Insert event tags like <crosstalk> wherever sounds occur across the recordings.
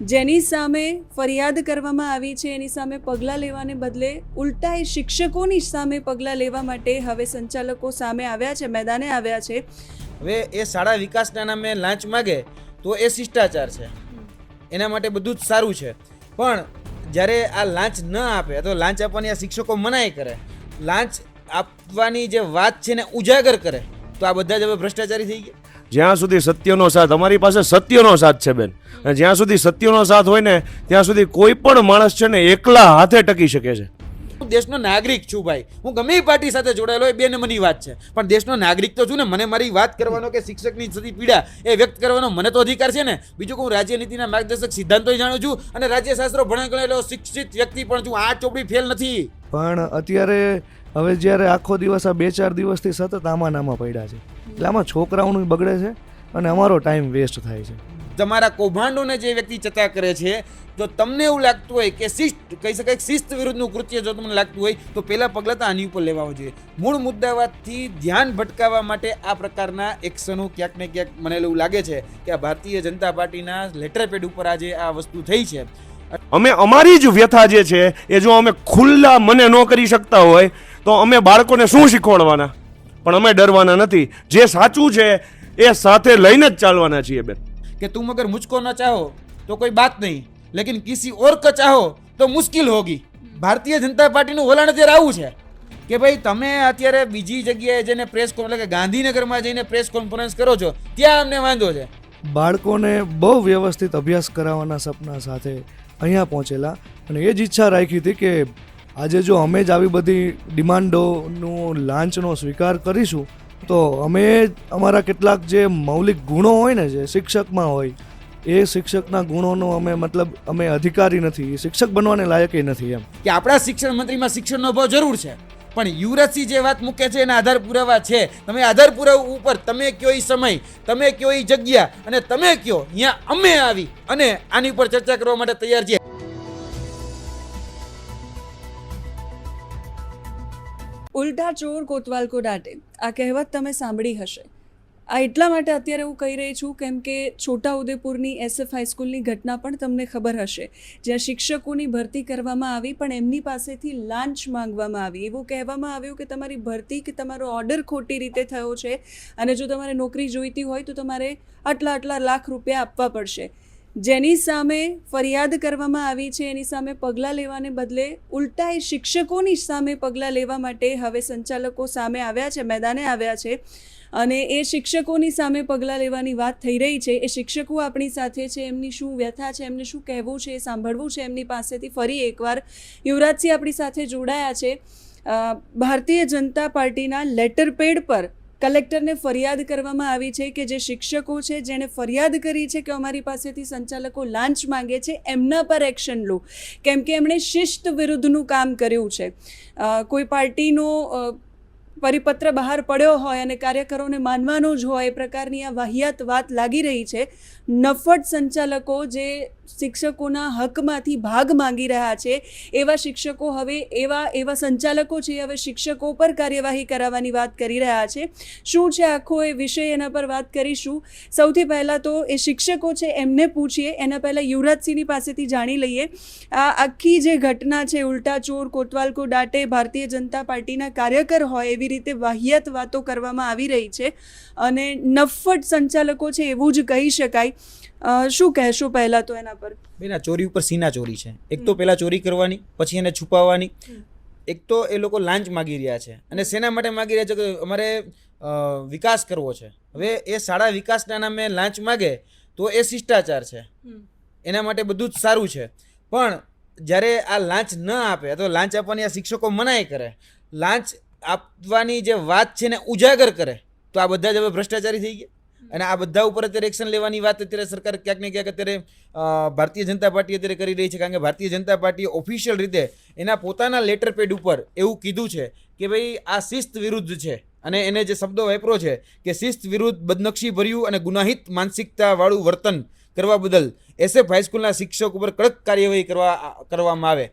જેની સામે ફરિયાદ કરવામાં આવી છે, એની સામે પગલાં લેવાને બદલે ઉલટાએ શિક્ષકોની સામે પગલાં લેવા માટે હવે સંચાલકો સામે આવ્યા છે, મેદાને આવ્યા છે. હવે એ શાળા વિકાસના નામે લાંચ માગે તો એ શિષ્ટાચાર છે. એના માટે બધું જ સારું છે. પણ જ્યારે આ લાંચ ન આપે તો લાંચ આપવાની આ શિક્ષકો મનાઈ કરે, લાંચ આપવાની જે વાત છે ને ઉજાગર કરે, તો આ બધા જ હવે ભ્રષ્ટાચારી થઈ ગયા. જ્યાં સુધી સત્યનો સાથ અમારી પાસે સત્યનો સાથ છે બેન. અને જ્યાં સુધી સત્યનો સાથ હોય ને ત્યાં સુધી કોઈ પણ માણસ છે ને એકલા હાથે ટકી શકે છે. હું દેશનો નાગરિક છું ભાઈ. હું ગમે એ પાર્ટી સાથે જોડાયેલો એ બે નંબરની વાત છે. પણ દેશનો નાગરિક તો છું ને મને મારી વાત કરવાનો કે શિક્ષકની થતી પીડા એ વ્યક્ત કરવાનો મને તો અધિકાર છે ને. બીજું કે હું રાજ્યનીતિના માર્ગદર્શક સિદ્ધાંતો જાણું છું અને રાજ્યશાસ્ત્રો ભણેલો ગણેલો શિક્ષિત વ્યક્તિ પણ છું. આ ચોપડી ફેલ નથી. પણ અત્યારે હવે જ્યારે આખો દિવસ આ બે ચાર દિવસથી સતત આમાં નામાં પડ્યા છે. એટલે આમાં છોકરાઓનું બગડે છે અને અમારો ટાઈમ વેસ્ટ થાય છે. તમારા કૌભાંડોને જે વ્યક્તિ ચતા કરે છે તો તમને એવું લાગતું હોય કે શિસ્ત કહી શકાય શિસ્ત વિરુદ્ધનું કૃત્ય જો તમને લાગતું હોય તો પહેલાં પગલાં તો આની ઉપર લેવા જોઈએ. મૂળ મુદ્દાવાતથી ધ્યાન ભટકાવવા માટે આ પ્રકારના એક્શનો ક્યાંક ને ક્યાંક મને એવું લાગે છે કે આ ભારતીય જનતા પાર્ટીના લેટર પેડ ઉપર આજે આ વસ્તુ થઈ છે. અમે અમારી જ વ્યથા જે છે એ જો અમે ખુલ્લા મને ન કરી શકતા હોય તો અમે બાળકોને શું શીખવાડવાના? પણ અમે ડરવાના નથી. જે સાચું છે એ સાથે લઈને જ ચાલવાના છીએ બેન. કે તું મગર મુજકો ન ચાહો તો કોઈ બાત નહીં. લેકિન કિસી ઓર ક ચાહો તો મુશ્કેલ હોગી. ભારતીય જનતા પાર્ટીનું વલણ અત્યારે આવું છે કે ભાઈ તમે અત્યારે બીજી જગ્યાએ જઈને પ્રેસ એટલે કે ગાંધીનગરમાં જઈને પ્રેસ કોન્ફરન્સ કરો છો ત્યાં અમને વાંધો છે. બાળકોને બહુ વ્યવસ્થિત અભ્યાસ કરાવવાના સપના સાથે અહીંયા પહોંચેલા અને એ જ ઈચ્છા રાખી હતી કે આજે જો અમે જ આવી બધી ડિમાન્ડોનું લાંચનો સ્વીકાર કરીશું, તો અમે અમારા કેટલાક જે મૌલિક ગુણો હોય ને જે શિક્ષકમાં હોય, એ શિક્ષકના ગુણોનો અમે મતલબ અમે અધિકારી નથી શિક્ષક બનવાને લાયક નથી એમ. કે આપણા શિક્ષણ મંત્રીમાં શિક્ષણનો અભાવ જરૂર છે. પણ યુવરાજસિંહ જે વાત મૂકે છે, એના આધાર પુરાવા છે. તમે આધાર પુરાવા ઉપર, તમે કયો એ સમય, તમે કયો એ જગ્યા, અને તમે કયો, અહીંયા અમે આવી અને આની ઉપર ચર્ચા કરવા માટે તૈયાર છીએ. ઉલટા ચોર કોતવાલ કો ડાટે આ કહેવત તમે સાંભળી હશે. આ એટલા માટે અત્યારે હું કહી રહી છું કેમ કે છોટાઉદેપુરની એસએફ હાઈસ્કૂલની ઘટના પણ તમને ખબર હશે. જ્યાં શિક્ષકોની ભરતી કરવામાં આવી પણ એમની પાસેથી લાંચ માંગવામાં આવી. એવું કહેવામાં આવ્યું કે તમારી ભરતી કે તમારો ઓર્ડર ખોટી રીતે થયો છે અને જો તમારે નોકરી જોઈતી હોય તો તમારે આટલા આટલા લાખ રૂપિયા આપવા પડશે. જેની સામે ફરિયાદ કરવામાં આવી છે, એની સામે પગલાં લેવાને બદલે ઉલટાએ શિક્ષકોની સામે પગલાં લેવા માટે હવે સંચાલકો સામે આવ્યા છે, મેદાને આવ્યા છે. અને એ શિક્ષકોની સામે પગલાં લેવાની વાત થઈ રહી છે. એ શિક્ષકો આપણી સાથે છે, એમની શું વ્યથા છે, એમને શું કહેવું છે એ સાંભળવું છે, એમની પાસેથી ફરી એકવાર યુવરાજસિંહ આપણી સાથે જોડાયા છે. ભારતીય જનતા પાર્ટીના લેટર પેડ પર કલેક્ટરને ફરિયાદ કરવામાં આવી છે કે જે શિક્ષકો છે, જેણે ફરિયાદ કરી છે કે અમારી પાસેથી સંચાલકો લાંચ માંગે છે, એમના પર એક્શન લો. કેમ કે એમણે શિસ્ત વિરુદ્ધનું કામ કર્યું છે. કોઈ પાર્ટીનો પરિપત્ર બહાર પડ્યો હોય અને કાર્યકરોને માનવાનો જ હોય, એ પ્રકારની આ વાહિયાત વાત લાગી રહી છે. નફટ સંચાલકો જે શિક્ષકોના હકમાંથી ભાગ માંગી રહ્યા છે, એવા શિક્ષકો હવે એવા એવા સંચાલકો છે, હવે શિક્ષકો પર કાર્યવાહી કરાવવાની વાત કરી રહ્યા છે. શું છે આખો એ વિષય એના પર વાત કરીશું. સૌથી પહેલાં તો એ શિક્ષકો છે એમને પૂછીએ, એના પહેલાં યુવરાજસિંહની પાસેથી જાણી લઈએ. આ આખી જે ઘટના છે, ઉલટા ચોર કોતવાલ કો ડાટે ભારતીય જનતા પાર્ટીના કાર્યકર હોય, એવી રીતે વાહિયાત વાતો કરવામાં આવી રહી છે. અને નફ્ફટ સંચાલકો છે, એવું જ કહી શકાય. શું કહેશો પહેલાં તો એના પર? બેન આ ચોરી ઉપર સીના ચોરી છે. એક તો પહેલા ચોરી કરવાની પછી એને છુપાવવાની. એક તો એ લોકો લાંચ માગી રહ્યા છે. અને શેના માટે માગી રહ્યા છે કે અમારે વિકાસ કરવો છે. હવે એ શાળા વિકાસના નામે લાંચ માગે તો એ શિષ્ટાચાર છે. એના માટે બધું જ સારું છે. પણ જ્યારે આ લાંચ ન આપે તો લાંચ આપવાની આ શિક્ષકો મનાઈ કરે લાંચ આપવાની જે વાત છે ને ઉજાગર કરે તો આ બધા જ હવે ભ્રષ્ટાચારી થઈ ગયા. અને આ બધા ઉપર અત્યારે એક્શન લેવાની વાત અત્યારે સરકાર ક્યાંક ને ક્યાંક અત્યારે ભારતીય જનતા પાર્ટી અત્યારે કરી રહી છે. કારણ કે ભારતીય જનતા પાર્ટીએ ઓફિશિયલ રીતે એના પોતાના લેટર પેડ ઉપર એવું કીધું છે કે ભાઈ આ શિસ્ત વિરુદ્ધ છે. અને એને જે શબ્દો વાપરો છે કે શિસ્ત વિરુદ્ધ બદનક્ષી ભર્યું અને ગુનાહિત માનસિકતાવાળું વર્તન કરવા બદલ એસએફ હાઈસ્કૂલના શિક્ષક ઉપર કડક કાર્યવાહી કરવા, કરવામાં આવે.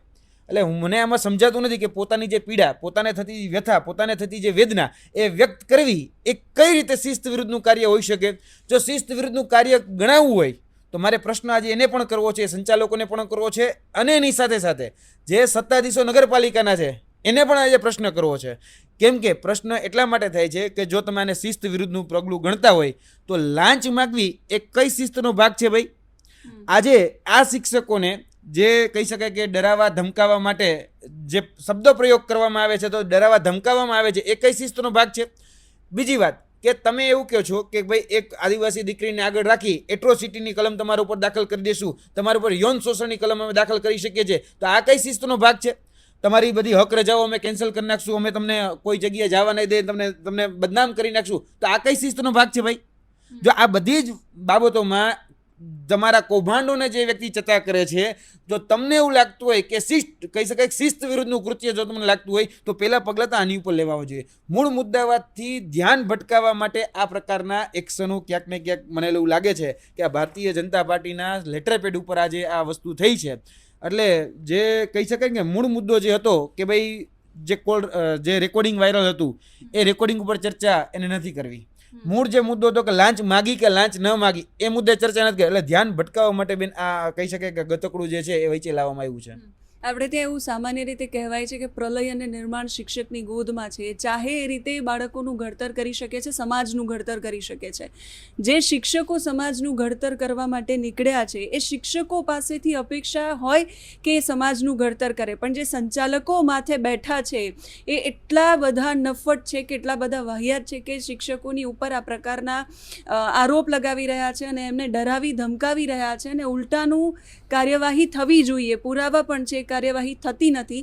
એટલે હું મને આમાં સમજાતું નથી કે પોતાની જે પીડા પોતાને થતી વ્યથા પોતાને થતી જે વેદના એ વ્યક્ત કરવી એ કઈ રીતે શિસ્ત વિરુદ્ધનું કાર્ય હોઈ શકે? જો શિસ્ત વિરુદ્ધનું કાર્ય ગણાવવું હોય તો મારે પ્રશ્ન આજે એને પણ કરવો છે સંચાલકોને પણ કરવો છે અને એની સાથે સાથે જે સત્તાધીશો નગરપાલિકાના છે એને પણ આજે પ્રશ્ન કરવો છે. કેમ કે પ્રશ્ન એટલા માટે થાય છે કે જો તમે આને શિસ્ત વિરુદ્ધનું પગલું ગણતા હોય તો લાંચ માગવી એ કઈ શિસ્તનો ભાગ છે ભાઈ? આજે આ શિક્ષકોને જે કહી શકાય કે ડરાવા ધમકાવવા માટે જે શબ્દો પ્રયોગ કરવામાં આવે છે, તો ડરાવા ધમકાવવામાં આવે છે, એ કઈ શિસ્તનો ભાગ છે? બીજી વાત કે તમે એવું કહો છો કે ભાઈ એક આદિવાસી દીકરીને આગળ રાખી એટ્રોસિટીની કલમ તમારા ઉપર દાખલ કરી દઈશું તમારા ઉપર યૌન શોષણની કલમ અમે દાખલ કરી શકીએ છીએ, તો આ કઈ શિસ્તનો ભાગ છે? તમારી બધી હક રજાઓ અમે કેન્સલ કરી નાખશું, અમે તમને કોઈ જગ્યાએ જવા નહીં દે, તમને તમને બદનામ કરી નાખશું, તો આ કઈ શિસ્તનો ભાગ છે ભાઈ? જો આ બધી જ બાબતોમાં તમારા કૌભાંડોને જે વ્યક્તિ ચર્ચા કરે છે, જો તમને એવું લાગતું હોય કે શિસ્ત, કહી શકાય શિસ્ત વિરુદ્ધનું કૃત્ય જો તમને લાગતું હોય, તો પહેલાં પગલાં તો આની ઉપર લેવા જોઈએ. મૂળ મુદ્દાવાદથી ધ્યાન ભટકાવવા માટે આ પ્રકારના એક્શનો ક્યાંક ને ક્યાંક મને એવું લાગે છે કે આ ભારતીય જનતા પાર્ટીના લેટર પેડ ઉપર આજે આ વસ્તુ થઈ છે. એટલે જે કહી શકાય કે મૂળ મુદ્દો જે હતો કે ભાઈ જે કોલ જે રેકોર્ડિંગ વાયરલ હતું, એ રેકોર્ડિંગ ઉપર ચર્ચા એને નથી કરવી. મૂળ જે મુદ્દો હતો કે લાંચ માગી કે લાંચ ન માગી, એ મુદ્દે ચર્ચા નથી એટલે ધ્યાન ભટકાવવા માટે બેન આ કહી શકે કે ગતકડું જે છે એ વચ્ચે લાવવામાં આવ્યું છે. આપણે ત્યાં એવું સામાન્ય રીતે કહેવાય છે કે પ્રલય અને નિર્માણ શિક્ષકની ગોદમાં છે. ચાહે એ રીતે બાળકોનું ઘડતર કરી શકે છે, સમાજનું ઘડતર કરી શકે છે. જે શિક્ષકો સમાજનું ઘડતર કરવા માટે નીકળ્યા છે, એ શિક્ષકો પાસેથી અપેક્ષા હોય કે એ સમાજનું ઘડતર કરે. પણ જે સંચાલકો માથે બેઠા છે, એ એટલા બધા નફટ છે કે એટલા બધા વાહિયાત છે કે શિક્ષકોની ઉપર આ પ્રકારના આરોપ લગાવી રહ્યા છે અને એમને ડરાવી, ધમકાવી રહ્યા છે અને ઉલટાનું કાર્યવાહી થવી જોઈએ. પુરાવા પણ છે કાર્યવાહી થતી નથી.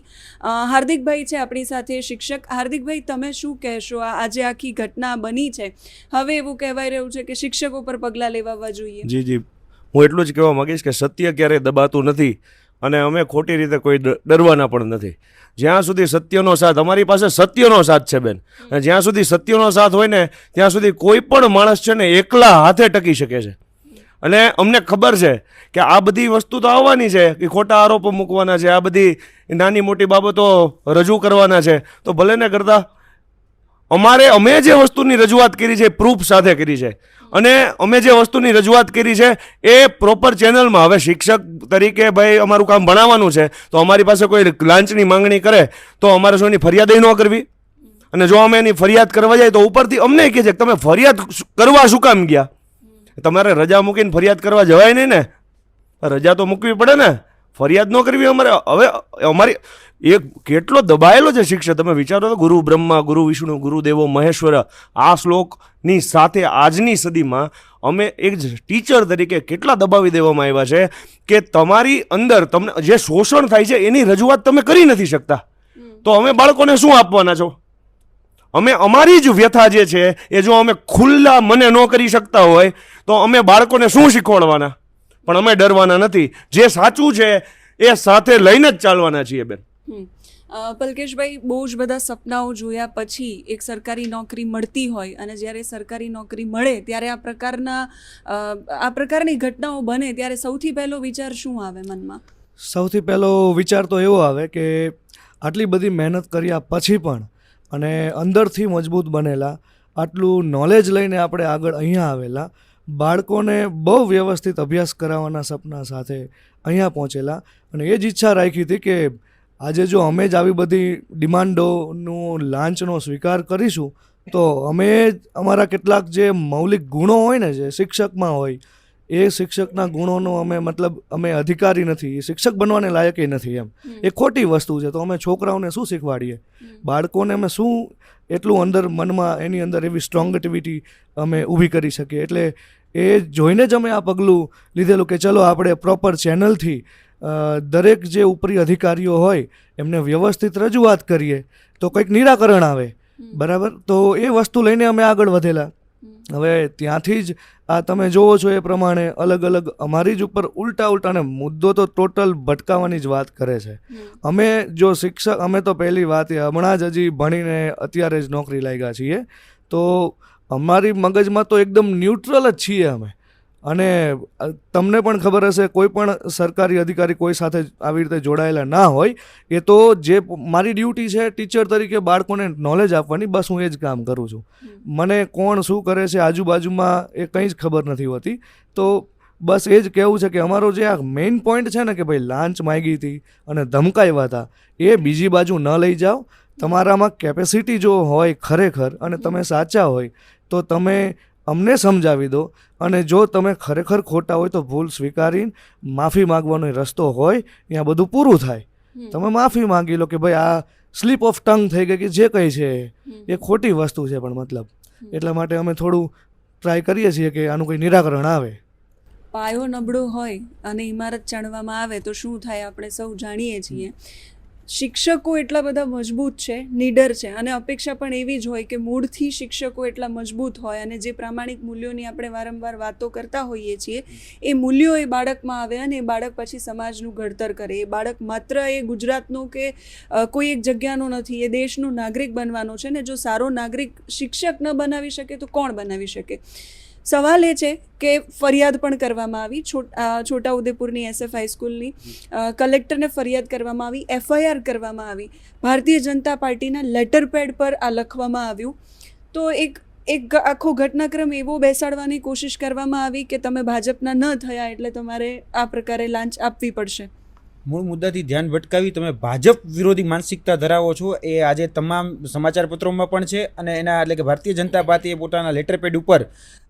હાર્દિકભાઈ છે આપણી સાથે શિક્ષક. હાર્દિકભાઈ તમે શું કહેશો? આ આજે આખી ઘટના બની છે. હવે એવું કહેવાય રહ્યું છે કે શિક્ષકો પર પગલાં લેવાવા જોઈએ. જી જી. હું એટલું જ કહેવા માંગીશ કે સત્ય ક્યારેય દબાતું નથી અને અમે ખોટી રીતે કોઈ ડરવાના પણ નથી. જ્યાં સુધી સત્યનો સાથ અમારી પાસે સત્યનો સાથ છે બેન. અને જ્યાં સુધી સત્યનો સાથ હોય ને ત્યાં સુધી કોઈ પણ માણસ છે ને એકલા હાથે ટકી શકે છે. અને અમને ખબર છે કે આ બધી વસ્તુ તો આવવાની છે કે ખોટા આરોપો મૂકવાના છે. આ બધી નાની મોટી બાબતો રજૂ કરવાના છે. તો ભલે ને કરતા, અમારે, અમે જે વસ્તુની રજૂઆત કરી છે પ્રૂફ સાથે કરી છે. અને અમે જે વસ્તુની રજૂઆત કરી છે એ પ્રોપર ચેનલમાં હવે શિક્ષક તરીકે ભાઈ અમારું કામ ભણાવવાનું છે, તો અમારી પાસે કોઈ લાંચની માંગણી કરે, તો અમારે શું એની ફરિયાદ ન કરવી? અને જો અમે એની ફરિયાદ કરવા જાય તો ઉપરથી અમને કહે છે કે તમે ફરિયાદ કરવા શું કામ ગયા? તમારે રજા મૂકીને ફરિયાદ કરવા જવાય નહીં ને? રજા તો મૂકવી પડે ને. ફરિયાદ ન કરવી અમારે. હવે અમારી એક કેટલો દબાયેલો છે શિક્ષક. તમે વિચારો તો ગુરુ બ્રહ્મા ગુરુ વિષ્ણુ ગુરુદેવો મહેશ્વર આ શ્લોકની સાથે આજની સદીમાં અમે એક ટીચર તરીકે કેટલા દબાવી દેવામાં આવ્યા છે કે તમારી અંદર તમને જે શોષણ થાય છે એની રજૂઆત તમે કરી નથી શકતા. તો અમે બાળકોને શું આપવાના છો? અમે અમારી જ વ્યથા જે છે એ જો અમે ખુલ્લા મને ન કરી શકતા હોય તો અમે બાળકોને શું શીખવાડવાના? પણ અમે ડરવાના નથી. જે સાચું છે એ સાથે લઈને જ ચાલવાના છીએ બેન. હમ. પલકેશભાઈ બહુ જ બધા સપનાઓ જોયા પછી એક સરકારી નોકરી મળતી હોય અને જ્યારે સરકારી નોકરી મળે ત્યારે આ પ્રકારના આ પ્રકારની ઘટનાઓ બને ત્યારે સૌથી પહેલો વિચાર શું આવે મનમાં? સૌથી પહેલો વિચાર તો એવો આવે કે આટલી બધી મહેનત કર્યા પછી પણ અને અંદરથી મજબૂત બનેલા, આટલું નોલેજ લઈને આપણે આગળ અહીંયા આવેલા, બાળકોને બહુ વ્યવસ્થિત અભ્યાસ કરાવવાના સપના સાથે અહીંયા પહોંચેલા. અને એ જ ઈચ્છા રાખી હતી કે આજે જો અમે જ આવી બધી ડિમાન્ડોનું લાંચનો સ્વીકાર કરીશું, તો અમે અમારા કેટલાક જે મૌલિક ગુણો હોય ને જે શિક્ષકમાં હોય એ શિક્ષકના ગુણોનો અમે મતલબ અમે અધિકારી નથી એ શિક્ષક બનવાને લાયક નથી એમ. એ ખોટી વસ્તુ છે તો અમે છોકરાઓને શું શીખવાડીએ? બાળકોને અમે શું એટલું અંદર મનમાં એની અંદર એવી સ્ટ્રોંગટિવિટી અમે ઊભી કરી શકીએ? એટલે એ જોઈને જ અમે આ પગલું લીધેલું કે ચલો આપણે પ્રોપર ચેનલથી દરેક જે ઉપરી અધિકારીઓ હોય એમને વ્યવસ્થિત રજૂઆત કરીએ તો કંઈક નિરાકરણ આવે. બરાબર? તો એ વસ્તુ લઈને અમે આગળ વધેલા. હવે ત્યાંથી જ આ તમે જોવો છો એ પ્રમાણે અલગ અલગ અમારી જ ઉપર ઉલટા ઉલટા અને મુદ્દો તો ટોટલ ભટકાવાની જ વાત કરે છે. અમે જો શિક્ષક અમે તો પહેલી વાત એ હમણાં જ હજી ભણીને અત્યારે જ નોકરી લાગ્યા છીએ. તો અમારી મગજમાં તો એકદમ ન્યુટ્રલ જ છીએ અમે. અને તમને પણ ખબર હશે કોઈ પણ સરકારી અધિકારી કોઈ સાથે આવી રીતે જોડાયેલા ના હોય એ તો જે મારી ડ્યુટી છે ટીચર તરીકે બાળકોને નોલેજ આપવાની બસ હું એ જ કામ કરું છું. મને કોણ શું કરે છે આજુબાજુમાં એ કંઈ જ ખબર નથી હોતી. તો બસ એ જ કહેવું છે કે અમારો જે આ મેઇન પોઈન્ટ છે ને કે ભાઈ લાંચ માગી હતી અને ધમકાવ્યા હતા એ બીજી બાજુ ન લઈ જાઓ. તમારામાં કેપેસિટી જો હોય ખરેખર અને તમે સાચા હોય તો તમે અમને સમજાવી દો અને જો તમે ખરેખર ખોટા હોય તો ભૂલ સ્વીકારીને માફી માગવાનો રસ્તો હોય ત્યાં બધું પૂરું થાય. તમે માફી માંગી લો કે ભાઈ આ સ્લીપ ઓફ ટંગ થઈ ગઈ કે જે કંઈ છે એ ખોટી વસ્તુ છે પણ મતલબ. એટલા માટે અમે થોડું ટ્રાય કરીએ છીએ કે આનું કંઈ નિરાકરણ આવે. પાયો નબળો હોય અને ઇમારત ચણવામાં આવે તો શું થાય આપણે સૌ જાણીએ છીએ. શિક્ષકો એટલા બધા મજબૂત છે, નીડર છે અને અપેક્ષા પણ એવી જ હોય કે મૂળથી શિક્ષકો એટલા મજબૂત હોય અને જે પ્રામાણિક મૂલ્યોની આપણે વારંવાર વાતો કરતા હોઈએ છીએ, એ મૂલ્યો એ બાળકમાં આવે અને એ બાળક પછી સમાજનું ઘડતર કરે. એ બાળક માત્ર એ ગુજરાતનો કે કોઈ એક જગ્યાનો નથી, એ દેશનો નાગરિક બનવાનો છે ને જો સારો નાગરિક શિક્ષક ન બનાવી શકે તો કોણ બનાવી શકે? સવાલ એ છે કે ફરિયાદ પણ કરવામાં આવી. છોટ અ, છોટાઉદેપુરની એસએફ હાઈસ્કૂલની કલેક્ટરને ફરિયાદ કરવામાં આવી એફઆઈઆર કરવામાં આવી. ભારતીય જનતા પાર્ટીના લેટર પેડ પર આ લખવામાં આવ્યું. તો એક એક આખો ઘટનાક્રમ એવો બેસાડવાની કોશિશ કરવામાં આવી કે તમે ભાજપના ન થયા એટલે તમારે આ પ્રકારે લાંચ આપવી પડશે. મૂળ મુદ્દાથી ધ્યાન ભટકાવી તમે ભાજપ વિરોધી માનસિકતા ધરાવો છો, એ આજે તમામ સમાચાર પત્રોમાં પણ છે અને એના એટલે કે ભારતીય જનતા પાર્ટીએ પોતાના લેટર પેડ ઉપર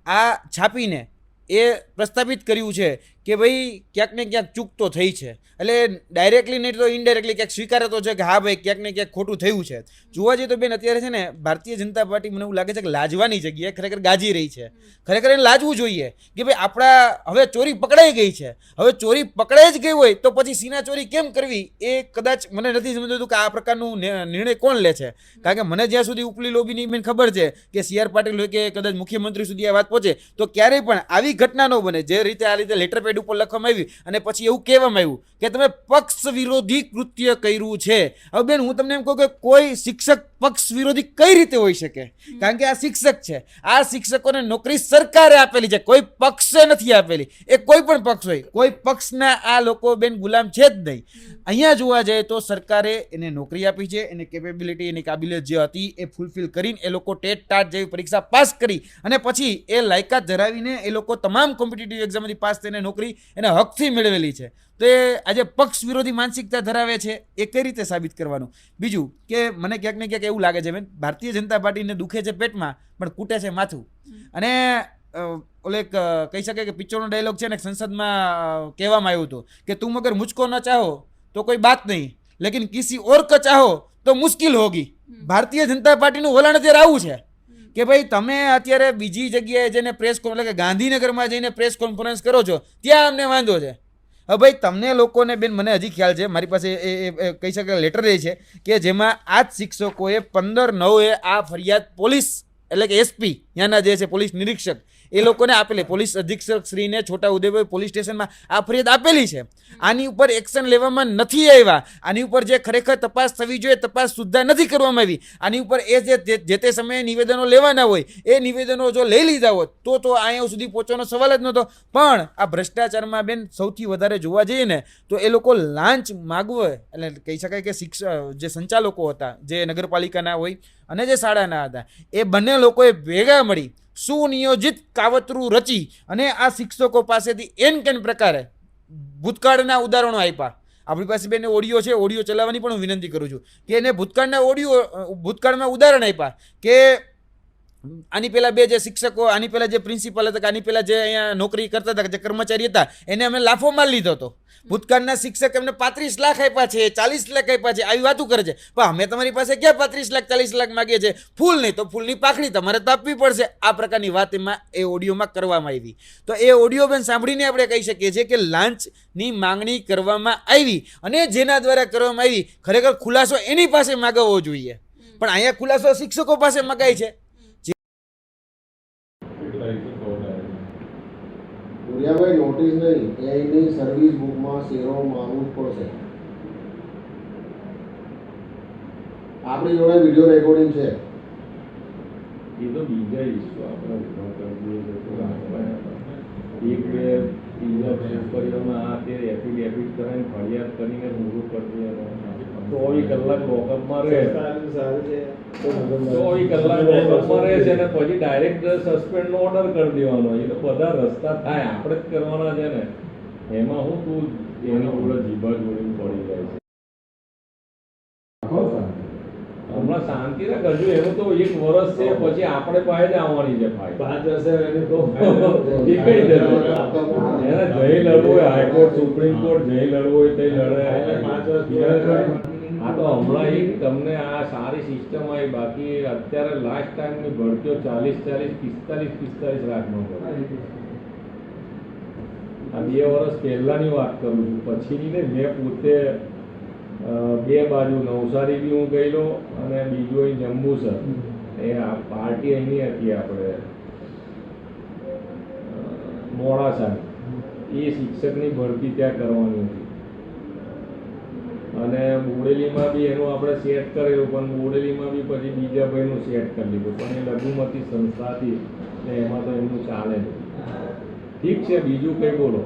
આ છાપીને એ પ્રસ્થાપિત કર્યું છે કે ભાઈ ક્યાંક ને ક્યાંક ચૂક તો થઈ છે. એટલે ડાયરેક્ટલી નહીં તો ઇનડાયરેક્ટલી ક્યાંક સ્વીકારે તો છે કે હા ભાઈ ક્યાંક ને ક્યાંક ખોટું થયું છે. જોવા જઈએ તો બેન, અત્યારે છે ને ભારતીય જનતા પાર્ટી મને એવું લાગે છે કે લાજવાની જગ્યાએ ખરેખર ગાજી રહી છે. ખરેખર એને લાજવું જોઈએ કે ભાઈ આપણા હવે ચોરી પકડાઈ ગઈ છે. હવે ચોરી પકડાઈ જ ગઈ હોય તો પછી સીના ચોરી કેમ કરવી? એ કદાચ મને નથી સમજાતું કે આ પ્રકારનું નિર્ણય કોણ લે છે. કારણ કે મને જ્યાં સુધી ઉપલી લોબીની બેન ખબર છે કે સી આર પાટીલ કે કદાચ મુખ્યમંત્રી સુધી આ વાત પહોંચે, તો ક્યારેય પણ આવી ઘટના ન બને. જે રીતે આ રીતે લેટર પેડ ઉપર લખવામાં આવી અને પછી એવું કહેવામાં આવ્યું કે તમે પક્ષ વિરોધી કૃત્ય કર્યું છે. હવે બેન, હું તમને એમ કહું કે કોઈ શિક્ષક પક્ષ વિરોધી કઈ રીતે હોઈ શકે? કારણ કે આ શિક્ષક છે. આ શિક્ષકોને નોકરી સરકારે આપેલી છે. કોઈ પક્ષે નથી આપેલી. એ કોઈ પણ પક્ષ હોય. કોઈ પક્ષના આ લોકો બેન ગુલામ છે જ નહીં. અહીંયા જોવા જઈએ તો સરકારે એને નોકરી આપી છે. એને કેપેબિલિટી એની કાબિલિયત જે હતી એ ફૂલફિલ કરીને એ લોકો ટેટ ટાટ જેવી પરીક્ષા પાસ કરી અને પછી એ લાયકાત ધરાવીને એ લોકો તમામ કોમ્પિટિટિવ એક્ઝામમાંથી પાસ થઈને નોકરી એને હકથી મેળવેલી છે. તે આજે પક્ષ વિરોધી માનસિકતા ધરાવે છે એ કઈ રીતે સાબિત કરવાનું? બીજું કે મને ક્યાંક ને ક્યાંક એવું લાગે છે બેન ભારતીય જનતા પાર્ટીને દુખે છે પેટમાં પણ કૂટે છે માથું. અને ઓલે કહી શકે કે પિક્ચરનો ડાયલોગ છે ને સંસદમાં કહેવામાં આવ્યું હતું કે તું મગર મુજકો ન ચાહો તો કોઈ બાત નહીં. લેકિન કિસી ઓર ક ચાહો તો મુશ્કેલ હોગી. ભારતીય જનતા પાર્ટીનું વલણ અત્યારે આવું છે કે ભાઈ તમે અત્યારે બીજી જગ્યાએ જઈને પ્રેસ એટલે કે ગાંધીનગરમાં જઈને પ્રેસ કોન્ફરન્સ કરો છો ત્યાં અમને વાંધો છે. હવે ભાઈ, તમને લોકોને બેન મને હજી ખ્યાલ છે, મારી પાસે એ કહી શકાય લેટર એ છે કે જેમાં આ જ શિક્ષકોએ પંદર નવે આ ફરિયાદ પોલીસ એટલે કે એસપી, ત્યાંના જે છે પોલીસ નિરીક્ષક એ લોકોને આપેલી. પોલીસ અધિક્ષક શ્રીને છોટા ઉદેપુર પોલીસ સ્ટેશનમાં આ ફરિયાદ આપેલી છે. આની ઉપર એક્શન લેવામાં નથી આવ્યા. આની ઉપર જે ખરેખર તપાસ થવી જોઈએ, તપાસ સુદ્ધા નથી કરવામાં આવી. આની ઉપર એ જે, જે- તે સમયે નિવેદનો લેવાના હોય, એ નિવેદનો જો લઈ લીધા હોત, તો તો અહીંયા સુધી પહોંચવાનો સવાલ જ નહોતો. પણ આ ભ્રષ્ટાચારમાં બેન સૌથી વધારે જોવા જઈએ ને, તો એ લોકો લાંચ માગવે, એટલે કહી શકાય કે શિક્ષક જે સંચાલકો હતા, જે નગરપાલિકાના હોય અને જે શાળાના હતા, એ બંને લોકોએ ભેગા મળી સુનિયોજિત કાવતરું રચી અને આ શિક્ષકો પાસેથી એન કેન પ્રકારે ભૂતકાળના ઉદાહરણો આપ્યા. આપણી પાસે બેને ઓડિયો છે, ઓડિયો ચલાવવાની પણ હું વિનંતી કરું છું કે એને ભૂતકાળના ઓડિયો ભૂતકાળના ઉદાહરણ આપ્યા કે આની પહેલા બે જે શિક્ષકો આની પહેલા જે પ્રિન્સિપલ હતા આની પહેલા જે અહીંયા નોકરી કરતા હતા જે કર્મચારી હતા એને અમે લાફો માર લીધો હતો. ભૂતકાળના શિક્ષક એમને પાંત્રીસ લાખ આપ્યા છે ચાલીસ લાખ આપ્યા છે આવી વાતો કરે છે. પણ અમે તમારી પાસે ક્યાં પાંત્રીસ લાખ ચાલીસ લાખ માગીએ છીએ? ફૂલ નહીં તો ફૂલની પાખડી તમારે તો આપવી પડશે. આ પ્રકારની વાત એમાં એ ઓડિયોમાં કરવામાં આવી. તો એ ઓડિયો બેન સાંભળીને આપણે કહી શકીએ છીએ કે લાંચની માંગણી કરવામાં આવી અને જેના દ્વારા કરવામાં આવી ખરેખર ખુલાસો એની પાસે માગવવો જોઈએ. પણ અહીંયા ખુલાસો શિક્ષકો પાસે મગાય છે. ભૂરિયાભાઈ નોટિસ નહીં. એની સર્વિસ બુકમાં શેરો મારવું જ પડશે. આપણી જોડે વીડિયો રેકોર્ડિંગ છે. એ તો બીજા ઇસ્યુ આપણે ઊભા કરી એક બે ત્રીજા છોકરીઓમાં આ તે એફિડેવિટ કરાવીને ફરિયાદ કરીને ઊભું કરી ચોવીસ કલાક લોકઅપમાં રહે. ચોવીસ કલાક લોકઅપમાં રહે છે અને પછી ડાયરેક્ટ સસ્પેન્ડનો ઓર્ડર કરી દેવાનો. એ તો બધા રસ્તા થાય આપણે જ કરવાના છે ને. એમાં હું તું એનો પૂરો જીભા જોડીને પડી જાય છે. હમણાં શાંતિ રાખ હજુ એનું તો એક વર્ષ છે પછી આપણે પાસે જ આવવાની છે ફાઇલ પાંચ વર્ષે એની તો <laughs> એ કઈ જશે? એને જઈ લડવું હોય હાઈકોર્ટ સુપ્રીમ કોર્ટ જઈ લડવું હોય તે લડે. આ તો હમણાં એક તમને આ સારી સિસ્ટમ આવી બાકી અત્યારે લાસ્ટ ટાઈમની ભરતીઓ ચાલીસ ચાલીસ પિસ્તાલીસ પિસ્તાલીસ લાખનો ભરે આ બે વર્ષ પહેલાની વાત કરું છું. પછીની ને મેં પોતે બે બાજુ નવસારી બી હું ગયેલો અને બીજું અહીં જંબુસર એ આ પાર્ટી અહીંની હતી આપણે મોડાસાની. એ શિક્ષકની ભરતી ત્યાં કરવાની હતી. અને બોડેલીમાં બી એનું આપણે સેટ કરેલું, પણ બોડેલીમાં બી પછી બીજા ભાઈનું સેટ કરી લીધું પણ એ લઘુમતી સંસ્થા હતી એમાં તો એમનું ચાલે ઠીક છે, બીજું કંઈ બોલો.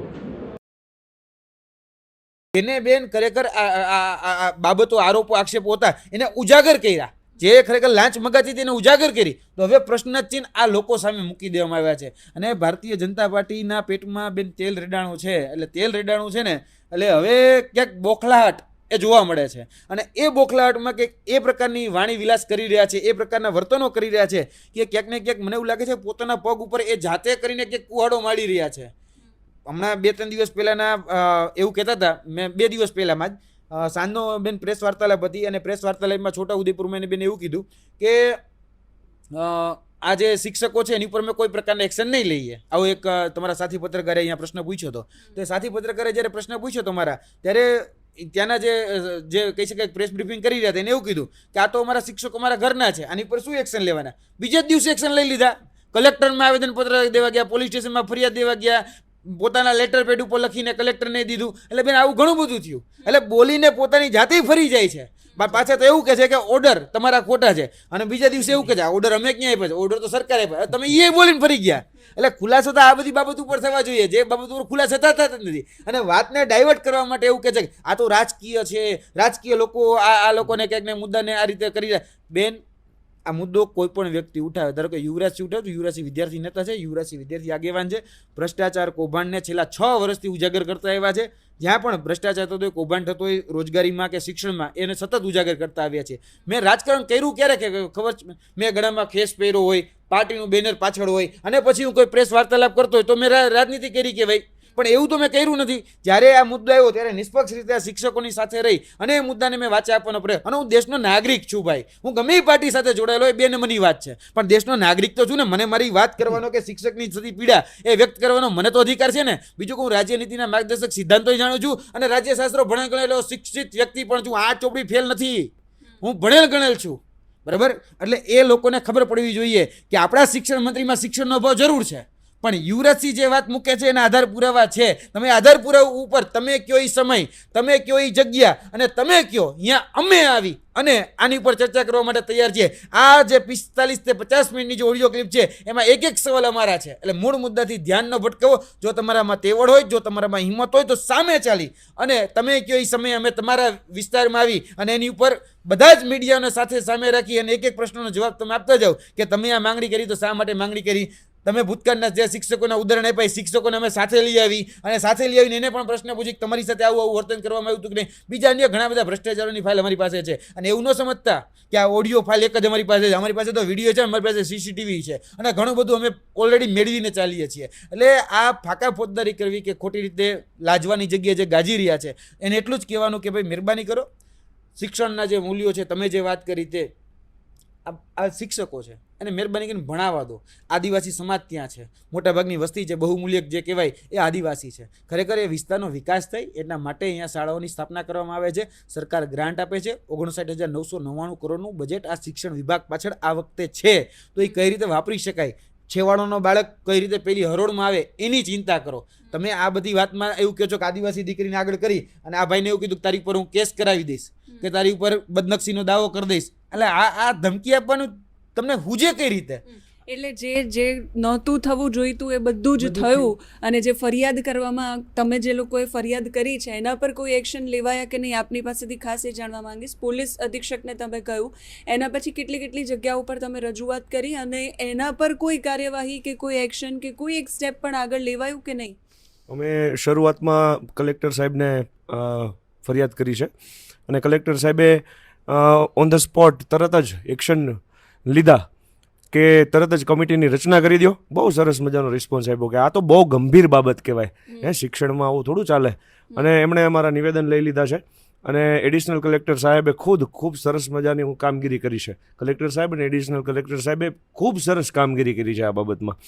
એને બેન ખરેખર આ બાબતો આરોપો, આક્ષેપો હતા. એને ઉજાગર કર્યા. જે ખરેખર લાંચ મગાતી તેને ઉજાગર કરી. તો હવે પ્રશ્નચિહ્ન આ લોકો સામે મૂકી દેવામાં આવ્યા છે. અને ભારતીય જનતા પાર્ટીના પેટમાં બેન તેલ રેડાણું છે. એટલે તેલ રેડાણું છે ને, એટલે હવે ક્યાંક બોખલાહટ એ જોવા મળે છે. અને એ બોખલાહટમાં કંઈક એ પ્રકારની વાણી વિલાસ કરી રહ્યા છે, એ પ્રકારના વર્તનો કરી રહ્યા છે કે ક્યાંક ને ક્યાંક મને એવું લાગે છે પોતાના પગ ઉપર એ જાતે કરીને ક્યાંક કુહાડો માળી રહ્યા છે. હમણાં બે ત્રણ દિવસ પહેલાંના એવું કહેતા હતા, મેં બે દિવસ પહેલાંમાં જ સાંજનો બેન પ્રેસ વાર્તાલાપ હતી અને પ્રેસ વાર્તાલાપમાં છોટા ઉદેપુરમાં એને બેન એવું કીધું કે આ જે શિક્ષકો છે એની ઉપર અમે કોઈ પ્રકારના એક્શન નહીં લઈએ. આવો એક તમારા સાથી પત્રકારે અહીંયા પ્રશ્ન પૂછ્યો હતો. તો એ સાથી પત્રકારે જ્યારે પ્રશ્ન પૂછ્યો તમારા, ત્યારે ત્યાંના જે જે કહી શકાય પ્રેસ બ્રીફિંગ કરી રહ્યા હતા, એને એવું કીધું કે આ તો અમારા શિક્ષકો અમારા ઘરના છે, આની પર શું એક્શન લેવાના? બીજા જ દિવસે એક્શન લઈ લીધા. કલેક્ટરમાં આવેદનપત્ર દેવા ગયા, પોલીસ સ્ટેશનમાં ફરિયાદ દેવા ગયા, પોતાના લેટર પેડ ઉપર લખીને કલેક્ટરને દીધું. એટલે બેન, આવું ઘણું બધું થયું. એટલે બોલીને પોતાની જાતે ફરી જાય છે. પાછા તો એવું કહે છે કે ઓર્ડર તમારા ખોટા છે. અને બીજા દિવસે એવું કહે છે ઓર્ડર અમે ક્યાં આપ્યા છે? ઓર્ડર તો સરકારે આપ્યા તમે એ બોલીને ફરી ગયા. એટલે ખુલાસો તો આ બધી બાબત ઉપર થવા જોઈએ. જે બાબત ઉપર ખુલાસા થતા જ નથી. અને વાતને ડાયવર્ટ કરવા માટે એવું કહે છે કે, આ તો રાજકીય છે. રાજકીય લોકો આ આ લોકોને ક્યાંક મુદ્દાને આ રીતે કરી રહ્યા. બેન, આ મુદ્દો કોઈ પણ વ્યક્તિ ઉઠાવે. ધારો કે યુવરાજસિંહ ઉઠાવે તો યુવરાજસિંહ વિદ્યાર્થી નેતા છે, યુવરાજસિંહ વિદ્યાર્થી આગેવાન છે. ભ્રષ્ટાચાર કૌભાંડને છેલ્લા છ વર્ષથી ઉજાગર કરતા આવ્યા છે. જ્યાં પણ ભ્રષ્ટાચાર થતો હોય, કૌભાંડ થતો હોય, રોજગારીમાં કે શિક્ષણમાં, એને સતત ઉજાગર કરતા આવ્યા છે. મેં રાજકારણ કર્યું ક્યારે કે ખબર મેં ગળામાં ખેસ પહેર્યો હોય, પાર્ટીનું બેનર પાછળ હોય, અને પછી હું કોઈ પ્રેસ વાર્તાલાપ કરતો હોય, તો મેં રાજનીતિ કરી કે ભાઈ પણ એવું તો મેં કર્યું નથી. જ્યારે આ મુદ્દો આવ્યો ત્યારે નિષ્પક્ષ રીતે શિક્ષકોની સાથે રહી અને એ મુદ્દાને મેં વાંચે આપવાનો પ્રયત્ન અને હું દેશનો નાગરિક છું ભાઈ. હું ગમે એ પાર્ટી સાથે જોડાયેલો એ બે નંબરની વાત છે. પણ દેશનો નાગરિક તો છું ને, મને મારી વાત કરવાનો કે શિક્ષકની થતી પીડા એ વ્યક્ત કરવાનો મને તો અધિકાર છે ને. બીજું હું રાજ્યનીતિના માર્ગદર્શક સિદ્ધાંતો જાણું છું અને રાજ્યશાસ્ત્રો ભણેલ ગણેલો શિક્ષિત વ્યક્તિ પણ છું. આ ચોપડી ફેલ નથી. હું ભણેલ ગણેલ છું. બરાબર? એટલે એ લોકોને ખબર પડવી જોઈએ કે આપણા શિક્ષણ મંત્રીમાં શિક્ષણનો અભાવ જરૂર છે. પણ યુવરાજસિંહ જે વાત મૂકે છે એના આધાર પુરાવા છે. તમે આધાર પુરાવા ઉપર તમે કયો સમય, તમે કયો જગ્યા અને તમે કયો, અહીંયા અમે આવી અને આની ઉપર ચર્ચા કરવા માટે તૈયાર છીએ. આ જે પિસ્તાલીસ તે પચાસ મિનિટની જે ઓડિયો ક્લિપ છે, એમાં એક એક સવાલ અમારા છે. એટલે મૂળ મુદ્દાથી ધ્યાન ન ભટકાવો. જો તમારામાં તેવડ હોય, જો તમારામાં હિંમત હોય, તો સામે ચાલી અને તમે કયો એ સમયે અમે તમારા વિસ્તારમાં આવી અને એની ઉપર બધા જ મીડિયાને સાથે સામે રાખી અને એક એક પ્રશ્નનો જવાબ તમે આપતા જાઓ કે તમે આ માંગણી કરી તો શા માટે માંગણી કરી? તમે ભૂતકાળના જે શિક્ષકોના ઉદાહરણ આપ્યા એ શિક્ષકોને અમે સાથે લઈ આવી અને સાથે લઈ આવીને એને પણ પ્રશ્ન પૂછી કે તમારી સાથે આવું આવું વર્તન કરવામાં આવ્યું હતું કે નહીં? બીજા અન્ય ઘણા બધા ભ્રષ્ટાચારોની ફાઇલ અમારી પાસે છે. અને એવું ન સમજતા કે આ ઓડિયો ફાઇલ એક જ અમારી પાસે છે. અમારી પાસે તો વીડિયો છે, અમારી પાસે સીસીટીવી છે. અને ઘણું બધું અમે ઓલરેડી મેળવીને ચાલીએ છીએ. એટલે આ ફાકા ફોજદારી કરવી કે ખોટી રીતે લાજવાની જગ્યાએ જે ગાજી રહ્યા છે, એને એટલું જ કહેવાનું કે ભાઈ, મહેરબાની કરો. શિક્ષણના જે મૂલ્યો છે, તમે જે વાત કરી તે આ આ શિક્ષકો છે. અને મહેરબાની કરીને ભણાવવા દો. આદિવાસી સમાજ ત્યાં છે. મોટાભાગની વસ્તી છે બહુમૂલ્યક જે કહેવાય એ આદિવાસી છે. ખરેખર એ વિસ્તારનો વિકાસ થાય એટલા માટે અહીંયા શાળાઓની સ્થાપના કરવામાં આવે છે. સરકાર ગ્રાન્ટ આપે છે. ઓગણસાઠ હજાર નવસો નવ્વાણું કરોડનું બજેટ આ શિક્ષણ વિભાગ પાછળ આ વખતે છે. તો એ કઈ રીતે વાપરી શકાય? છેવાડોનો બાળક કઈ રીતે પેલી હરોળમાં આવે એની ચિંતા કરો. તમે આ બધી વાતમાં એવું કહો છો કે આદિવાસી દીકરીને આગળ કરી અને આ ભાઈને એવું કીધું કે તારી ઉપર હું કેસ કરાવી દઈશ. કે તારી ઉપર બદનક્ષીનો દાવો કરી દઈશ. એટલે આ આ ધમકી આપવાનું તમને હુજે કઈ રીતે? એટલે જે જે નહોતું થવું જોઈતું એ બધું જ થયું. અને જે ફરિયાદ કરવામાં તમે જે લોકોએ ફરિયાદ કરી છે એના પર કોઈ એક્શન લેવાયા કે નહીં આપની પાસેથી ખાસ એ જાણવા માંગીશ. પોલીસ અધિક્ષકને તમે કહ્યું. એના પછી કેટલી કેટલી જગ્યાઓ પર તમે રજૂઆત કરી અને એના પર કોઈ કાર્યવાહી કે કોઈ એક્શન કે કોઈ એક સ્ટેપ પણ આગળ લેવાયું કે નહીં? અમે શરૂઆતમાં કલેક્ટર સાહેબને ફરિયાદ કરી છે. અને કલેક્ટર સાહેબે ઓન ધ સ્પોટ તરત જ એક્શન લીધા કે તરત જ કમિટીની રચના કરી દો બહુ સરસ મજાનો રિસ્પોન્સ આપ્યો કે આ તો બહુ ગંભીર બાબત કહેવાય. હે શિક્ષણમાં આવું થોડું ચાલે. અને એમણે અમારા નિવેદન લઈ લીધા છે. અને એડિશનલ કલેક્ટર સાહેબે ખુદ ખૂબ સરસ મજાની હું કામગીરી કરી છે. કલેક્ટર સાહેબ અને એડિશનલ કલેક્ટર સાહેબે ખૂબ સરસ કામગીરી કરી છે આ બાબતમાં.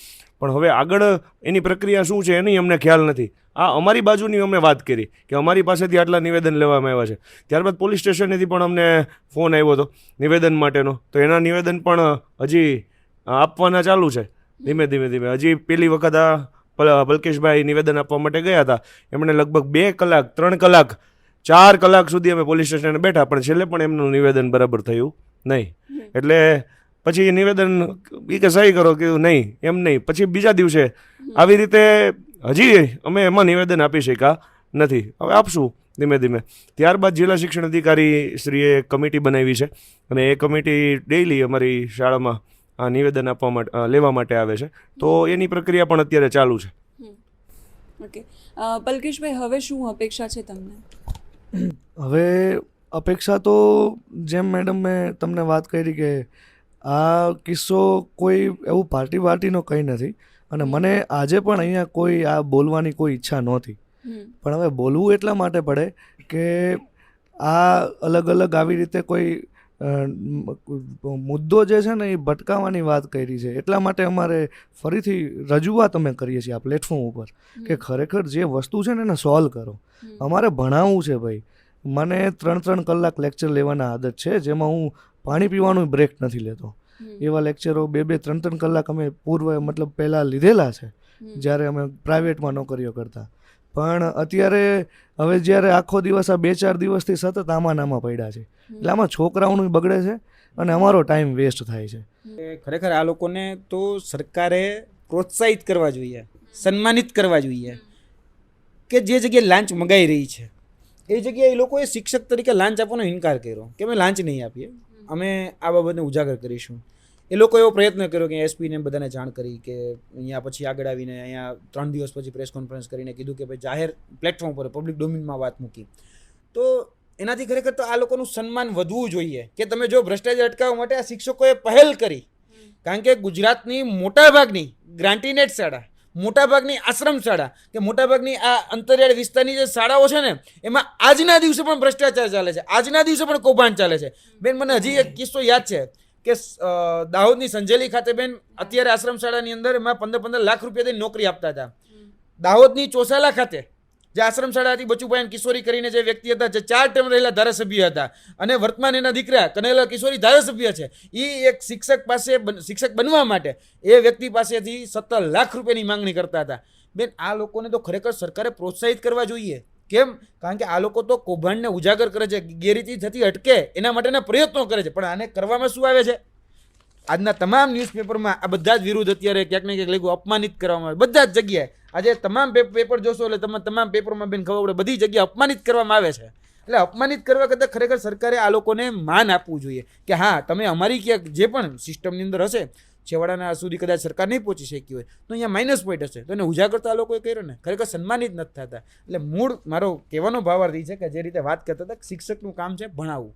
પણ હવે આગળ એની પ્રક્રિયા શું છે એની અમને ખ્યાલ નથી. આ અમારી બાજુની અમે વાત કરી કે અમારી પાસેથી આટલા નિવેદન લેવામાં આવ્યા છે. ત્યારબાદ પોલીસ સ્ટેશનેથી પણ અમને ફોન આવ્યો હતો નિવેદન માટેનો. તો એના નિવેદન પણ હજી આપવાના ચાલુ છે. ધીમે ધીમે ધીમે. હજી પેલી વખત આ પલ- પલકેશભાઈ નિવેદન આપવા માટે ગયા હતા. એમણે લગભગ બે કલાક, ત્રણ કલાક ચાર કલાક સુધી અમે પોલીસ સ્ટેશને બેઠા, પણ છેલ્લે પણ એમનું નિવેદન બરાબર થયું નહીં. એટલે પછી નિવેદન એ કે સહી કરો કે નહીં, એમ નહીં. પછી બીજા દિવસે આવી રીતે હજી અમે એમાં નિવેદન આપી શક્યા નથી. હવે આપશું ધીમે ધીમે. ત્યારબાદ જિલ્લા શિક્ષણ અધિકારી શ્રીએ કમિટી બનાવી છે અને એ કમિટી ડેઈલી અમારી શાળામાં આ નિવેદન આપવા માટે લેવા માટે આવે છે. તો એની પ્રક્રિયા પણ અત્યારે ચાલુ છે. ઓકે. પલકેશભાઈ, હવે શું અપેક્ષા છે તમને? હવે અપેક્ષા તો જેમ મેડમ મેં તમને વાત કરી કે આ કિસ્સો કોઈ એવું પાર્ટી પાર્ટીનો કંઈ નથી અને મને આજે પણ અહીંયા કોઈ આ બોલવાની કોઈ ઈચ્છા નહોતી. પણ હવે બોલવું એટલા માટે પડે કે આ અલગ અલગ આવી રીતે કોઈ મુદ્દો જે છે ને એ ભટકાવાની વાત કરી છે. એટલા માટે અમારે ફરીથી રજૂઆત અમે કરીએ છીએ આ પ્લેટફોર્મ ઉપર કે ખરેખર જે વસ્તુ છે ને એને સોલ્વ કરો. અમારે ભણાવવું છે ભાઈ. મને ત્રણ ત્રણ કલાક લેક્ચર લેવાના આદત છે જેમાં હું પાણી પીવાનું બ્રેક નથી લેતો. એવા લેક્ચરો બે બે ત્રણ ત્રણ કલાક અમે પૂર્વ મતલબ પહેલાં લીધેલા છે જ્યારે અમે પ્રાઇવેટમાં નોકરીઓ કરતા. પણ અત્યારે હવે જ્યારે આખો દિવસ આ બે ચાર દિવસથી સતત આમાં ને પડ્યા છે. એટલે આમાં છોકરાઓનું બગડે છે અને અમારો ટાઈમ વેસ્ટ થાય છે. ખરેખર આ લોકોને તો સરકારે પ્રોત્સાહિત કરવા જોઈએ સન્માનિત કરવા જોઈએ કે જે જગ્યાએ લાંચ મગાઈ રહી છે. એ જગ્યાએ એ લોકોએ શિક્ષક તરીકે લાંચ આપવાનો ઇનકાર કર્યો કે અમે લાંચ નહીં આપીએ. અમે આ બાબતને ઉજાગર કરીશું. એ લોકો એવો પ્રયત્ન કર્યો કે એસપીને બધાને જાણ કરી કે અહીંયા પછી આગળ આવીને અહીંયા ત્રણ દિવસ પછી પ્રેસ કોન્ફરન્સ કરીને કીધું કે ભાઈ જાહેર પ્લેટફોર્મ પર પબ્લિક ડોમિનમાં વાત મૂકી. તો એનાથી ખરેખર તો આ લોકોનું સન્માન વધવું જોઈએ કે તમે જો ભ્રષ્ટાચાર અટકાવવા માટે આ શિક્ષકોએ પહેલ કરી. કારણ કે ગુજરાતની મોટાભાગની ગ્રાન્ટીનેટ શાળા, મોટાભાગની આશ્રમ શાળા કે મોટાભાગની આ અંતરિયાળ વિસ્તારની જે શાળાઓ છે ને, એમાં આજના દિવસે પણ ભ્રષ્ટાચાર ચાલે છે. આજના દિવસે પણ કૌભાંડ ચાલે છે. બેન, મને હજી એક કિસ્સો યાદ છે. કે દાહોદની સંજેલી ખાતે બેન અત્યારે આશ્રમ શાળાની અંદર એમાં પંદર પંદર લાખ રૂપિયાથી નોકરી આપતા હતા. દાહોદની ચોસાલા ખાતે જે આશ્રમ શાળા હતી બચુભાઈ કિશોરી કરીને જે વ્યક્તિ હતા જે ચાર ટર્મ રહેલા ધારાસભ્ય હતા અને વર્તમાન એના દીકરા કનેલા કિશોરી ધારાસભ્ય છે એ એક શિક્ષક પાસે શિક્ષક બનવા માટે એ વ્યક્તિ પાસેથી સત્તર લાખ રૂપિયાની માંગણી કરતા હતા. બેન આ લોકોને તો ખરેખર સરકારે પ્રોત્સાહિત કરવા જોઈએ. કેમ? કારણ કે આ લોકો તો કૌભાંડને ઉજાગર કરે છે, ગેરરીતિ થતી અટકે, એના માટેના પ્રયત્નો કરે છે. પણ આને કરવામાં શું આવે છે? આજના તમામ ન્યૂઝપેપરમાં આ બધા જ વિરુદ્ધ અત્યારે ક્યાંક ને ક્યાંક લેખો અપમાનિત કરવામાં આવે. બધા જ જગ્યાએ. આજે તમામ પેપર જોશો એટલે તમે, તમામ પેપરમાં બેન ખબર પડે, બધી જગ્યાએ અપમાનિત કરવામાં આવે છે. એટલે અપમાનિત કરવા કરતાં ખરેખર સરકારે આ લોકોને માન આપવું જોઈએ કે હા, તમે અમારી ક્યાંક જે પણ સિસ્ટમની અંદર હશે છેવાડાના સુધી કદાચ સરકાર નહીં પહોંચી શકી હોય તો અહીંયા માઇનસ પોઈન્ટ હશે. તો એને ઉજાગર કરતા આ લોકોએ કર્યો ને ખરેખર સન્માનિત નથી થતા. એટલે મૂળ મારો કહેવાનો ભાવાર્થ એ છે કે જે રીતે વાત કરતા હતા શિક્ષકનું કામ છે ભણાવવું.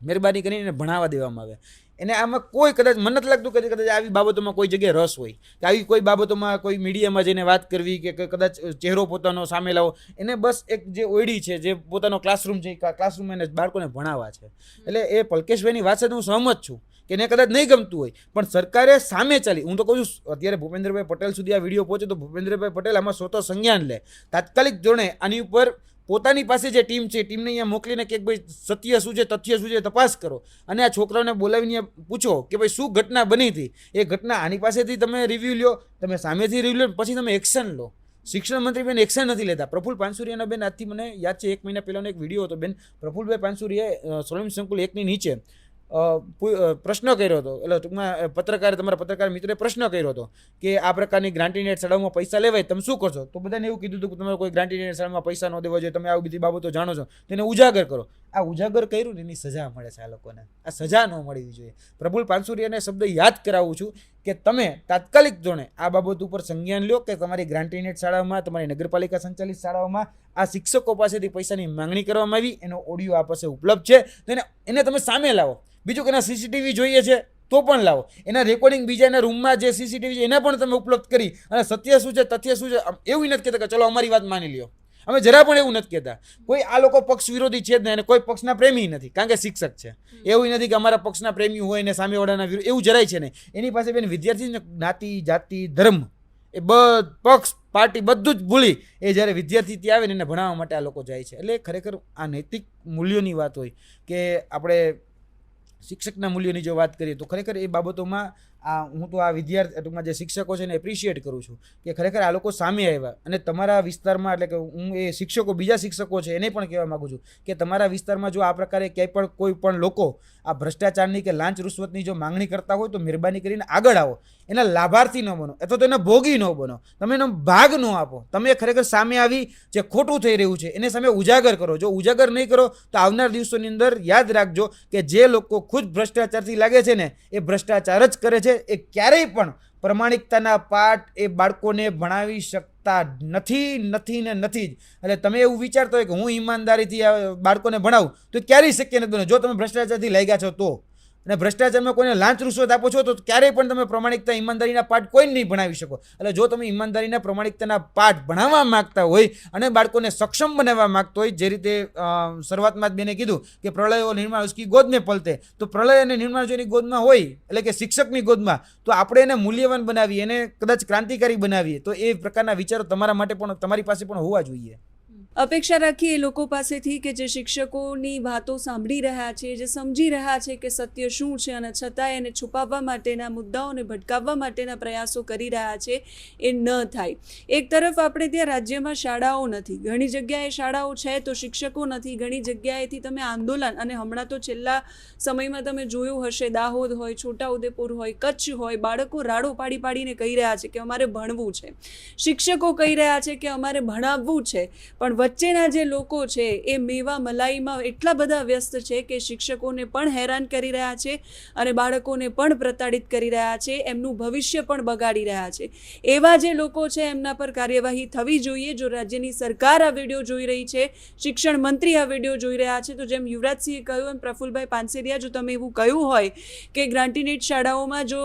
મહેરબાની કરીને ભણાવવા દેવામાં આવે. એને આમાં કોઈ કદાચ મને નથી લાગતું કે કદાચ આવી બાબતોમાં કોઈ જગ્યાએ રસ હોય. કે આવી કોઈ બાબતોમાં કોઈ મીડિયામાં જઈને વાત કરવી કે કદાચ ચહેરો પોતાનો સામે લાવો. એને બસ એક જે ઓયડી છે, જે પોતાનો ક્લાસરૂમ છે ક્લાસરૂમ એને બાળકોને ભણાવવા છે. એટલે એ પલકેશભાઈની વાત સાથે હું સહમત છું કે એને કદાચ નહીં ગમતું હોય. પણ સરકારે સામે ચાલી, હું તો કહું છું, અત્યારે ભૂપેન્દ્રભાઈ પટેલ સુધી આ વીડિયો પહોંચે તો ભૂપેન્દ્રભાઈ પટેલ આમાં સ્વતઃ સંજ્ઞાન લે. તાત્કાલિક ધોરણે આની ઉપર પોતાની પાસે જે ટીમ છે, ટીમને અહીંયા મોકલીને કે ભાઈ, સત્ય શું છે, તથ્ય શું છે, તપાસ કરો. અને આ છોકરાઓને બોલાવીને પૂછો કે ભાઈ, શું ઘટના બની હતી? એ ઘટના આની પાસેથી તમે રિવ્યૂ લ્યો, તમે સામેથી રિવ્યૂ લો પછી તમે એક્શન લો. શિક્ષણ મંત્રી બેન એક્શન નથી લેતા. પ્રફુલ પાનસુરિયાના બેન, આજથી મને યાદ છે, એક મહિના પહેલાનો એક વીડિયો હતો બેન. પ્રફુલભાઈ પાનસુરિયા સ્વયં સંકુલ એકની નીચે પ્રશ્ન કર્યો હતો. એટલે ટૂંકમાં પત્રકાર તમારા પત્રકાર મિત્રે પ્રશ્ન કર્યો હતો કે આ પ્રકારની ગ્રાન્ટીનેટ શાળાઓમાં પૈસા લેવાય, તમે શું કરશો? તો બધાને એવું કીધું હતું કે, તમારે કોઈ ગ્રાન્ટીનેટ શાળામાં પૈસા ન દેવા જોઈએ, તમે આવી બધી બાબતો જાણો છો. તેને ઉજાગર કરો. આ ઉજાગર કર્યું ને એની સજા મળે છે આ લોકોને. આ સજા ન મળવી જોઈએ. પ્રફુલ પાનસુરિયાને શબ્દ યાદ કરાવું છું કે તમે તાત્કાલિક ધોરણે આ બાબત ઉપર સંજ્ઞાન લો કે તમારી ગ્રાન્ટીનેટ શાળાઓમાં, તમારી નગરપાલિકા સંચાલિત શાળાઓમાં આ શિક્ષકો પાસેથી પૈસાની માંગણી કરવામાં આવી. એનો ઓડિયો આ પાસે ઉપલબ્ધ છે. તો એને એને તમે સામે લાવો. બીજું કે એના સીસીટીવી જોઈએ છે તો પણ લાવો. એના રેકોર્ડિંગ બીજા એના રૂમમાં જે સીસીટીવી છે એના પણ તમે ઉપલબ્ધ કરી. અને સત્ય શું છે, તથ્ય શું છે એવું નથી કહેતા કે ચલો અમારી વાત માની લ્યો. અમે જરા પણ એવું નથી કહેતા. કોઈ આ લોકો પક્ષ વિરોધી છે જ નહીં અને કોઈ પક્ષના પ્રેમી નથી કારણ કે શિક્ષક છે. એવું નથી કે અમારા પક્ષના પ્રેમી હોય ને સામેવાળાના વિરોધ એવું જરાય છે નહીં. એની પાસે બેન વિદ્યાર્થી જ્ઞાતિ જાતિ ધર્મ એ બધ પક્ષ પાર્ટી બધું જ ભૂલી એ જ્યારે વિદ્યાર્થી ત્યાં આવે ને એને ભણાવવા માટે આ લોકો જાય છે. એટલે ખરેખર આ નૈતિક મૂલ્યોની વાત હોય કે આપણે શિક્ષકના મૂલ્યોની જો વાત કરીએ તો ખરેખર એ બાબતોમાં આ હું તો આ વિદ્યાર્થી ટૂંકમાં જે શિક્ષકો છે એને એપ્રિશિએટ કરું છું કે ખરેખર આ લોકો સામે આવ્યા અને તમારા વિસ્તારમાં એટલે કે હું એ શિક્ષકો, બીજા શિક્ષકો છે એને પણ કહેવા માગું છું કે તમારા વિસ્તારમાં જો આ પ્રકારે ક્યાંય પણ કોઈ પણ લોકો આ ભ્રષ્ટાચારની કે લાંચ રૂશ્વતની જો માંગણી કરતા હોય તો મહેરબાની કરીને આગળ આવો. એના લાભાર્થી ન બનો. અથવા તો એના ભોગી ન બનો. તમે એનો ભાગ ન આપો. તમે ખરેખર સામે આવી જે ખોટું થઈ રહ્યું છે એને સામે ઉજાગર કરો. જો ઉજાગર નહીં કરો તો આવનાર દિવસોની અંદર યાદ રાખજો કે જે લોકો ખુદ ભ્રષ્ટાચારથી લાગે છે ને એ ભ્રષ્ટાચાર જ કરે છે. એ ક્યારેય પણ પ્રમાણિકતાના પાઠ એ બાળકોને ભણાવી શકતા નથી નથી ને નથી જ. એટલે તમે એવું વિચારતો હોય કે હું ઈમાનદારીથી બાળકોને ભણાવું, તો ક્યારેય શક્ય નથી બને જો તમે ભ્રષ્ટાચારથી લાગ્યા છો તો. અને ભ્રષ્ટાચારમાં કોઈને લાંચ રૂશ્વત આપો છો તો ક્યારેય પણ તમે પ્રમાણિકતા ઈમાનદારીના પાઠ કોઈ નહીં ભણાવી શકો. એટલે જો તમે ઈમાનદારીના પ્રમાણિકતાના પાઠ ભણાવવા માગતા હોય અને બાળકોને સક્ષમ બનાવવા માગતો હોય, જે રીતે શરૂઆતમાં જ બેને કીધું કે પ્રલય નિર્માણ ઉસકી ગોદને પલતે, તો પ્રલય અને નિર્માણ જો ગોદમાં હોય, એટલે કે શિક્ષકની ગોદમાં, તો આપણે એને મૂલ્યવાન બનાવીએ, એને કદાચ ક્રાંતિકારી બનાવીએ, તો એ પ્રકારના વિચારો તમારા માટે પણ, તમારી પાસે પણ હોવા જોઈએ. અપેક્ષા રાખીએ એ લોકો પાસેથી કે જે શિક્ષકોની વાતો સાંભળી રહ્યા છે, જે સમજી રહ્યા છે કે સત્ય શું છે અને છતાંય એને છુપાવવા માટેના મુદ્દાઓને ભટકાવવા માટેના પ્રયાસો કરી રહ્યા છે, એ ન થાય. એક તરફ આપણે ત્યાં રાજ્યમાં શાળાઓ નથી. ઘણી જગ્યાએ શાળાઓ છે તો શિક્ષકો નથી. ઘણી જગ્યાએથી તમે આંદોલન અને હમણાં તો છેલ્લા સમયમાં તમે જોયું હશે, દાહોદ હોય, છોટાઉદેપુર હોય, કચ્છ હોય, બાળકો રાડો પાડી પાડીને કહી રહ્યા છે કે અમારે ભણવું છે. શિક્ષકો કહી રહ્યા છે કે અમારે ભણાવવું છે. પણ વચ્ચેના જે લોકો છે, એ મેવા મલાઈમાં એટલા બધા વ્યસ્ત છે કે શિક્ષકોને પણ હેરાન કરી રહ્યા છે અને બાળકોને પણ પ્રતાડિત કરી રહ્યા છે, એમનું ભવિષ્ય પણ બગાડી રહ્યા છે. એવા જે લોકો છે, એમના પર કાર્યવાહી થવી જોઈએ. જો રાજ્યની સરકાર આ વીડિયો જોઈ રહી છે, શિક્ષણ મંત્રી આ વીડિયો જોઈ રહ્યા છે, તો જેમ યુવરાજસિંહે કહ્યું એમ પ્રફુલભાઈ પાનસેરિયા, જો તમે એવું કહ્યું હોય કે ગ્રાન્ટીનેટ શાળાઓમાં જો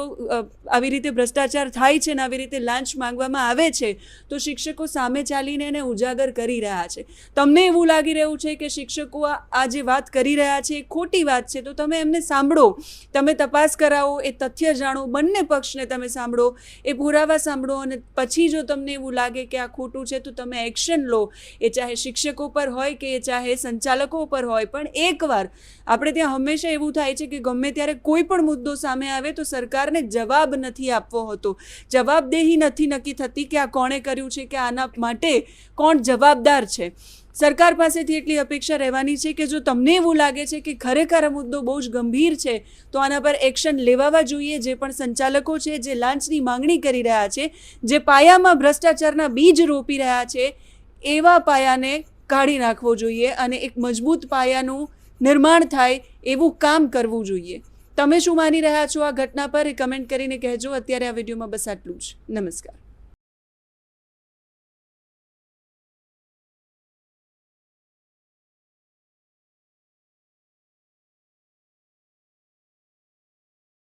આવી રીતે ભ્રષ્ટાચાર થાય છે ને આવી રીતે લાંચ માંગવામાં આવે છે, તો શિક્ષકો સામે ચાલીને એને ઉજાગર કરી રહ્યા છે તમને એવું લાગી રહ્યું છે કે શિક્ષકો આ જે વાત કરી રહ્યા છે એ ખોટી વાત છે, તો તમે એમને સાંભળો. તમે તપાસ કરાવો, એ તથ્ય જાણો, બંને પક્ષને તમે સાંભળો, એ પુરાવા સાંભળો અને પછી જો તમને એવું લાગે કે આ ખોટું છે, તો તમે એક્શન લો. એ ચાહે શિક્ષકો પર હોય કે એ ચાહે સંચાલકો પર હોય, પણ એકવાર આપણે ત્યાં હંમેશા એવું થાય છે કે ગમે ત્યારે કોઈ પણ મુદ્દો સામે આવે તો સરકારને જવાબ નથી આપવો હોતો. જવાબદેહી નથી નક્કી થતી કે આ કોણે કર્યું છે, કે આના માટે કોણ જવાબદાર છે. સરકાર પાસેથી એટલી અપેક્ષા રહેવાની છે કે જો તમને એવું લાગે છે કે ખરેખર આ મુદ્દો બહુ જ ગંભીર છે, તો આના પર એક્શન લેવાવા જોઈએ. જે પણ સંચાલકો છે, જે લાંચની માંગણી કરી રહ્યા છે, જે પાયામાં ભ્રષ્ટાચારના બીજ રોપી રહ્યા છે, એવા પાયાને કાઢી નાખવો જોઈએ અને એક મજબૂત પાયાનું નિર્માણ થાય એવું કામ કરવું જોઈએ. તમે શું માની રહ્યા છો આ ઘટના પર? કમેન્ટ કરીને કહેજો. અત્યારે આ વિડીયોમાં બસ આટલું જ. નમસ્કાર.